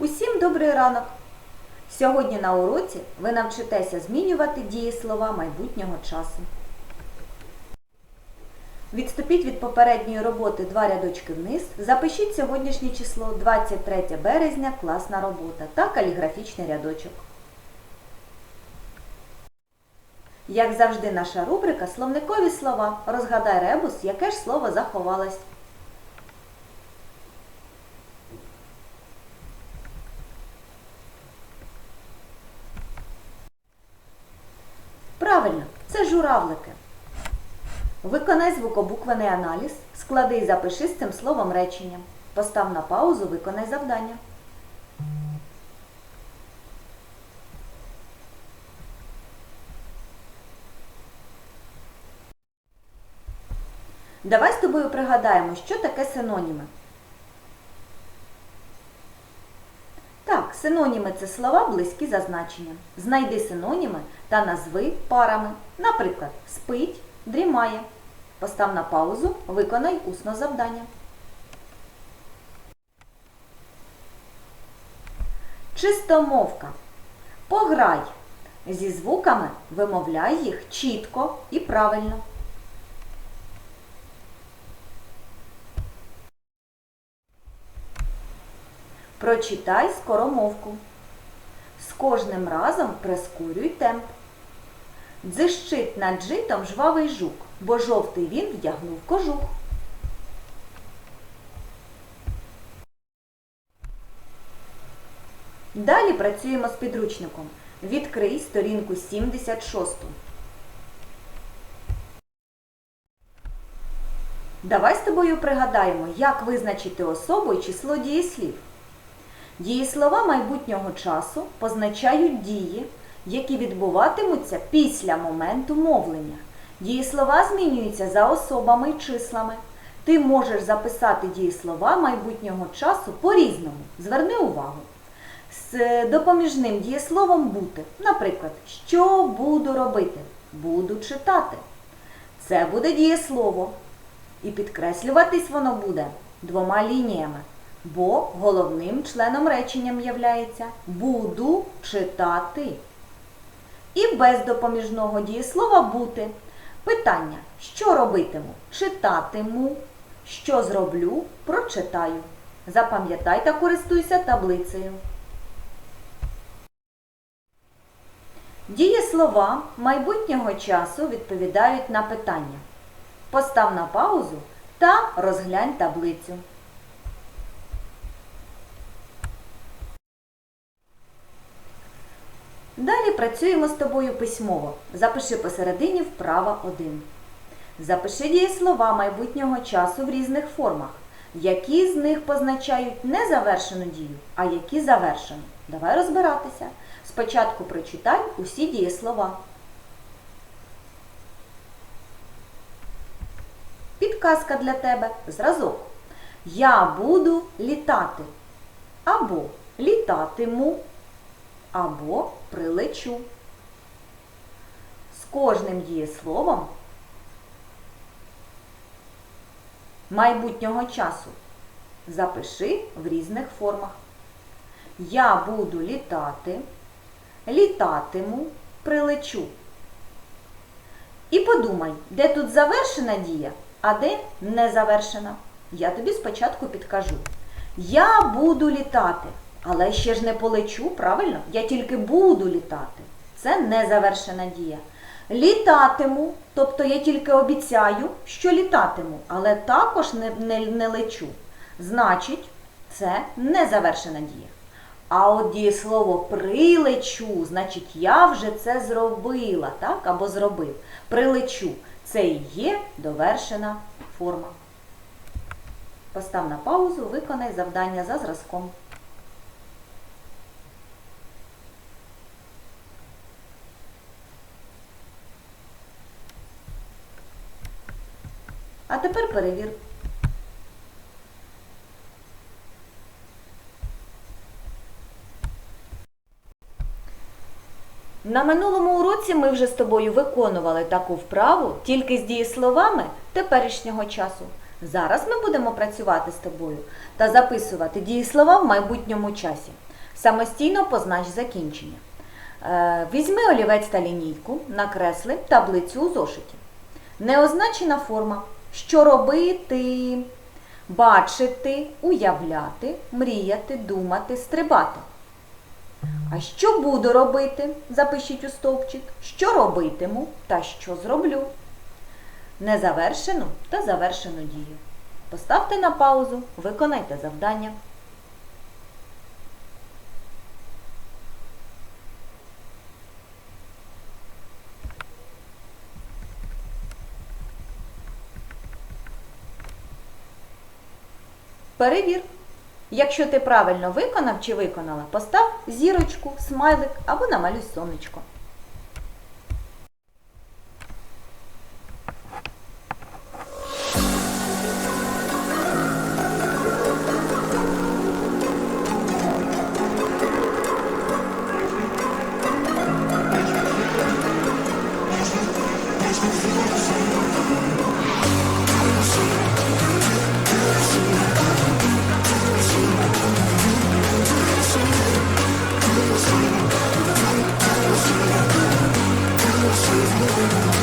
Усім добрий ранок! Сьогодні на уроці ви навчитеся змінювати дієслова майбутнього часу. Відступіть від попередньої роботи два рядочки вниз. Запишіть сьогоднішнє число 23 березня, класна робота та каліграфічний рядочок. Як завжди, наша рубрика Словникові слова. Розгадай ребус, яке ж слово заховалось. Правильно, це журавлики. Виконай звукобуквений аналіз, склади і запиши з цим словом речення. Постав на паузу, виконай завдання. Давай з тобою пригадаємо, що таке синоніми. Так, синоніми це слова близькі за значенням. Знайди синоніми та назви парами. Наприклад, спить, дрімає. Постав на паузу, виконай усно завдання. Чистомовка. Пограй. Зі звуками вимовляй їх чітко і правильно. Прочитай скоромовку. З кожним разом прискорюй темп. Дзищить над житом жвавий жук, бо жовтий він вдягнув кожух. Далі працюємо з підручником. Відкрий сторінку 76. Давай з тобою пригадаємо, як визначити особу і число дієслів. Дієслова майбутнього часу позначають дії, які відбуватимуться після моменту мовлення. Дієслова змінюються за особами і числами. Ти можеш записати дієслова майбутнього часу по-різному. Зверни увагу. З допоміжним дієсловом бути. Наприклад, що буду робити? Буду читати. Це буде дієслово. І підкреслюватись воно буде двома лініями. Бо головним членом реченням являється буду читати. І без допоміжного дієслова бути. Питання: що робитиму? Читатиму. Що зроблю? Прочитаю. Запам'ятай та користуйся таблицею. Дієслова майбутнього часу відповідають на питання. Постав на паузу та розглянь таблицю. Далі працюємо з тобою письмово. Запиши посередині вправа 1. Запиши дієслова майбутнього часу в різних формах. Які з них позначають не завершену дію, а які завершену. Давай розбиратися. Спочатку прочитай усі дієслова. Підказка для тебе. Зразок. Я буду літати. Або літатиму, або прилечу. З кожним дієсловом майбутнього часу запиши в різних формах. Я буду літати, літатиму, прилечу. І подумай, де тут завершена дія, а де не завершена. Я тобі спочатку підкажу. Я буду літати, але ще ж не полечу, правильно? Я тільки буду літати. Це незавершена дія. Літатиму, тобто я тільки обіцяю, що літатиму, але також не, не, не лечу. Значить, це незавершена дія. А от дієслово прилечу, значить, я вже це зробила, так? Або зробив. Прилечу. Це і є довершена форма. Постав на паузу, виконай завдання за зразком. А тепер перевір. На минулому уроці ми вже з тобою виконували таку вправу тільки з дієсловами теперішнього часу. Зараз ми будемо працювати з тобою та записувати дієслова в майбутньому часі. Самостійно познач закінчення. Е, Візьми олівець та лінійку, накресли таблицю у зошиті. Неозначена форма. Що робити? Бачити, уявляти, мріяти, думати, стрибати. А що буду робити? Запишіть у стовпчик. Що робитиму та що зроблю. Незавершену та завершену дію. Поставте на паузу, виконайте завдання. Перевір. Якщо ти правильно виконав чи виконала, постав зірочку, смайлик або намалюй сонечко. Thank you.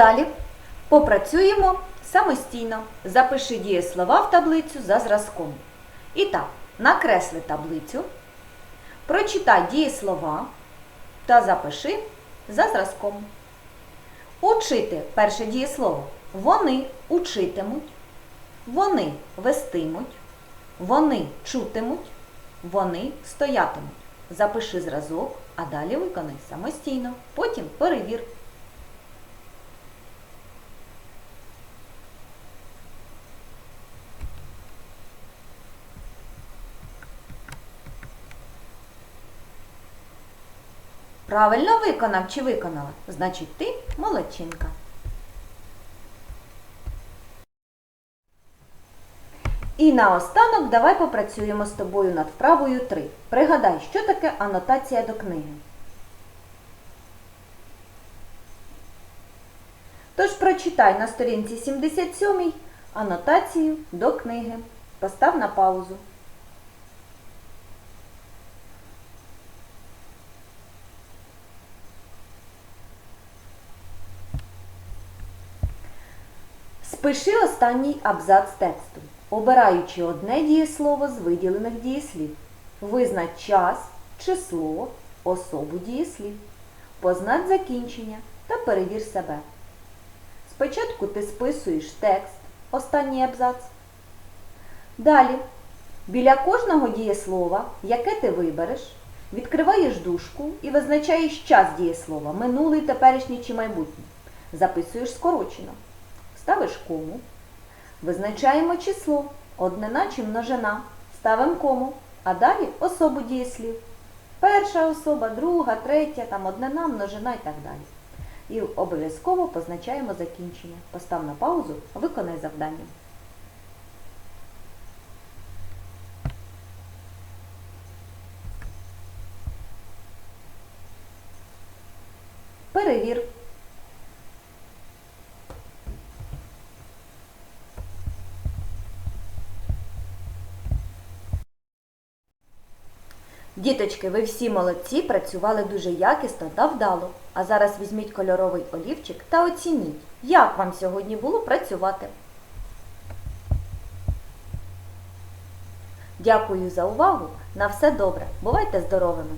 Далі попрацюємо самостійно. Запиши дієслова в таблицю за зразком. І так, накресли таблицю, прочитай дієслова та запиши за зразком. Учити перше дієслово. Вони учитимуть, вони вестимуть, вони чутимуть, вони стоятимуть. Запиши зразок, а далі виконай самостійно. Потім перевір. Правильно виконав чи виконала? Значить, ти молодчинка. І наостанок давай попрацюємо з тобою над вправою 3. Пригадай, що таке анотація до книги. Тож прочитай на сторінці 77 анотацію до книги. Постав на паузу. Спиши останній абзац тексту, обираючи одне дієслово з виділених дієслів. Визнач час, число, особу дієслів. Познач закінчення та перевір себе. Спочатку ти списуєш текст, останній абзац. Далі, біля кожного дієслова, яке ти вибереш, відкриваєш дужку і визначаєш час дієслова, минулий, теперішній чи майбутній. Записуєш скорочено. Ставиш кому. Визначаємо число, однина чи множина. Ставимо кому, а далі особу дієслів. Перша особа, друга, третя, там однина, множина і так далі. І обов'язково позначаємо закінчення. Постав на паузу, виконай завдання. Перевір. Діточки, ви всі молодці, працювали дуже якісно та вдало. А зараз візьміть кольоровий олівчик та оцініть, як вам сьогодні було працювати. Дякую за увагу. На все добре. Бувайте здоровими!